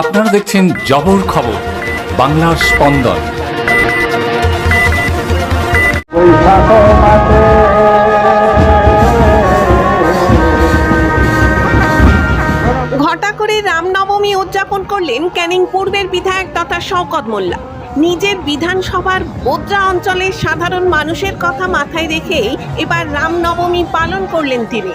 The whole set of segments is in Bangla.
আপনারা দেখছেন জবর খবর, বাংলার স্পন্দন। ঘটা করে রামনবমী উদযাপন করলেন ক্যানিং পূর্বের বিধায়ক তথা শওকত মোল্লা। নিজের বিধানসভার বোদ্রা অঞ্চলের সাধারণ মানুষের কথা মাথায় রেখেই এবার রামনবমী পালন করলেন তিনি।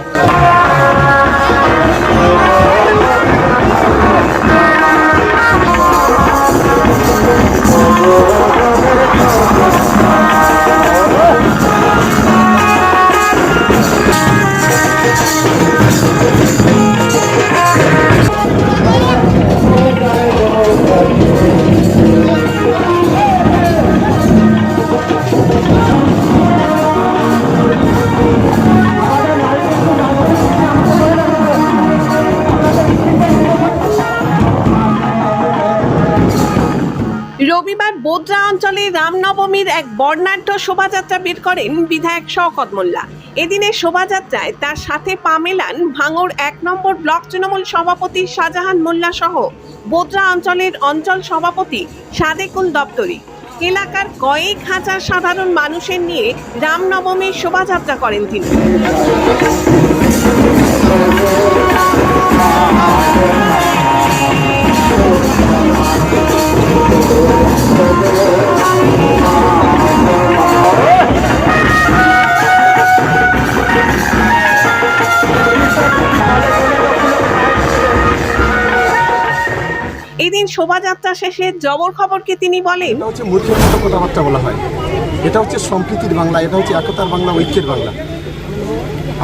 রবিবার বোদ্রা অঞ্চলে রামনবমীর এক বর্ণাঢ্য শোভাযাত্রা বের করেন বিধায়ক শওকত মোল্লা। এদিনের শোভাযাত্রায় তার সাথে পা মেলান ভাঙড় এক নম্বর ব্লক তৃণমূল সভাপতি শাহজাহান মোল্লা সহ বোদ্রা অঞ্চলের অঞ্চল সভাপতি সাদেকুল দপ্তরি। এলাকার কয়েক হাজার সাধারণ মানুষের নিয়ে রামনবমীর শোভাযাত্রা করেন তিনি। এদিন শোভাযাত্রা শেষে জবর খবরকে তিনি বলেন এটা হচ্ছে মূর্খের মতো কথাবার্তা বলা হয়। এটা হচ্ছে সম্প্রীতির বাংলা এটা হচ্ছে একতার বাংলা ঐক্যের বাংলা।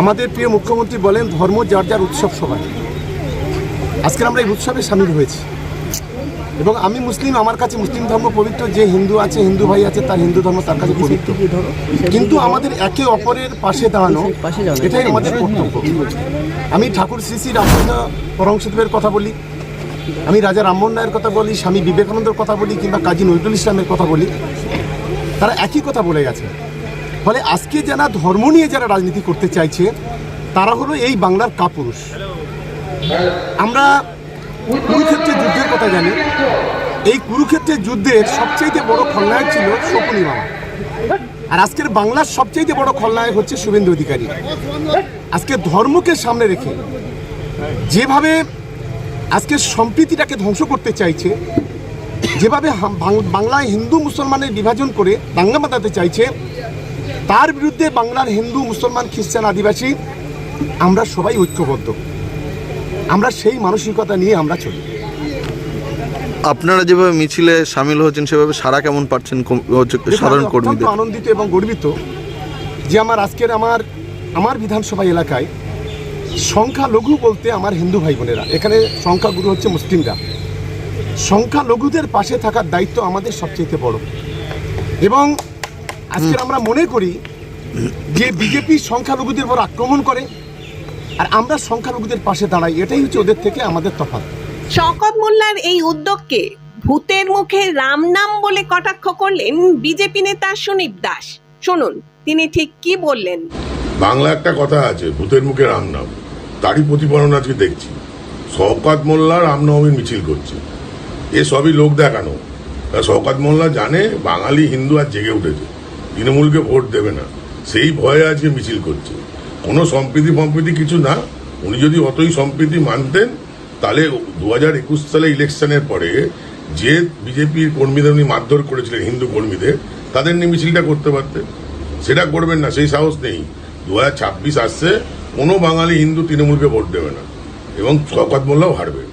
আমাদের প্রিয় মুখ্যমন্ত্রী বলেন ধর্ম যার যার উৎসব সবাই আজকে আমরা এই উৎসবে সামিল হয়েছি। এবং আমি মুসলিম আমার কাছে মুসলিম ধর্ম পবিত্র যে হিন্দু আছে হিন্দু ভাই আছে তার হিন্দু ধর্ম তার কাছে পবিত্র। কিন্তু আমাদের একে অপরের পাশে দাঁড়ানো এটাই আমাদের কর্তব্য। আমি ঠাকুর শ্রী শ্রী রামকৃষ্ণ পরমসুদেবের কথা বলি। আমি রাজা রামমোহন রায়ের কথা বলি, স্বামী বিবেকানন্দের কথা বলি কিংবা কাজী নজরুল ইসলামের কথা বলি, তারা একই কথা বলে গেছে। ফলে আজকে যারা ধর্ম নিয়ে যারা রাজনীতি করতে চাইছে, তারা হলো এই বাংলার কাপুরুষ। আমরা কুরুক্ষেত্রের যুদ্ধের কথা জানি। এই কুরুক্ষেত্রের যুদ্ধের সবচেয়ে বড় খলনায়ক ছিল শকুনি মামা। আর আজকের বাংলার সবচেয়ে বড় খলনায়ক হচ্ছে শুভেন্দু অধিকারী। আজকে ধর্মকে সামনে রেখে যেভাবে আজকে সম্প্রীতিটাকে ধ্বংস করতে চাইছে যেভাবে বাংলায় হিন্দু মুসলমানের বিভাজন করে দাঙ্গা বাঁধাতে চাইছে তার বিরুদ্ধে বাংলার হিন্দু মুসলমান খ্রিস্টান আদিবাসী আমরা সবাই ঐক্যবদ্ধ। আমরা সেই মানসিকতা নিয়ে আমরা চলি। আপনারা যেভাবে মিছিলে সামিল হয়েছেন সেভাবে সারা কেমন পাচ্ছেন সাধারণ কর্মীদের? আনন্দিত এবং গর্বিত যে আমার আজকের আমার আমার বিধানসভা এলাকায় সংখ্যালঘু বলতে আমার হিন্দু ভাই বোনেরা। এখানে সংখ্যাগুরু হচ্ছে মুসলিমরা। সংখ্যালঘুদের পাশে থাকার দায়িত্ব আমাদের সবচেয়ে বড়। এবং আজকের আমরা মনে করি যে বিজেপি সংখ্যালঘুদের উপর আক্রমণ করে আর আমরা সংখ্যালঘুদের পাশে দাঁড়াই এটাই হচ্ছে ওদের থেকে আমাদের তফাৎ। শকত মোল্লার এই উদ্যোগকে ভূতের মুখে রাম নাম বলে কটাক্ষ করলেন বিজেপি নেতা সুনীপ দাস। শুনুন তিনি ঠিক কি বললেন? বাংলা একটা কথা আছে ভূতের মুখে রাম নাম। তারই প্রতিফলন আজকে দেখছি। শওকাত মোল্লা রামনবমীর মিছিল করছে। এ সবই লোক দেখানো। শওকাত মোল্লা জানে বাঙালি, হিন্দু আর জেগে উঠেছে। তৃণমূলকে ভোট দেবে না। সেই ভয়ে আজকে মিছিল করছে। কোনো সম্প্রীতি ফম্প্রীতি কিছু না। উনি যদি অতই সম্প্রীতি মানতেন, তাহলে দু হাজার একুশ সালে ইলেকশনের পরে যে বিজেপির কর্মীদের উনি মারধর করেছিলেন, হিন্দু কর্মীদের, তাদের নিয়ে মিছিলটা করতে পারতেন। সেটা করবেন না, সেই সাহস নেই। দু হাজার ছাব্বিশ আসছে, কোনো বাঙালি হিন্দু তৃণমূলকে ভোট দেবে না। এবং শকত মোল্লাও হারবে।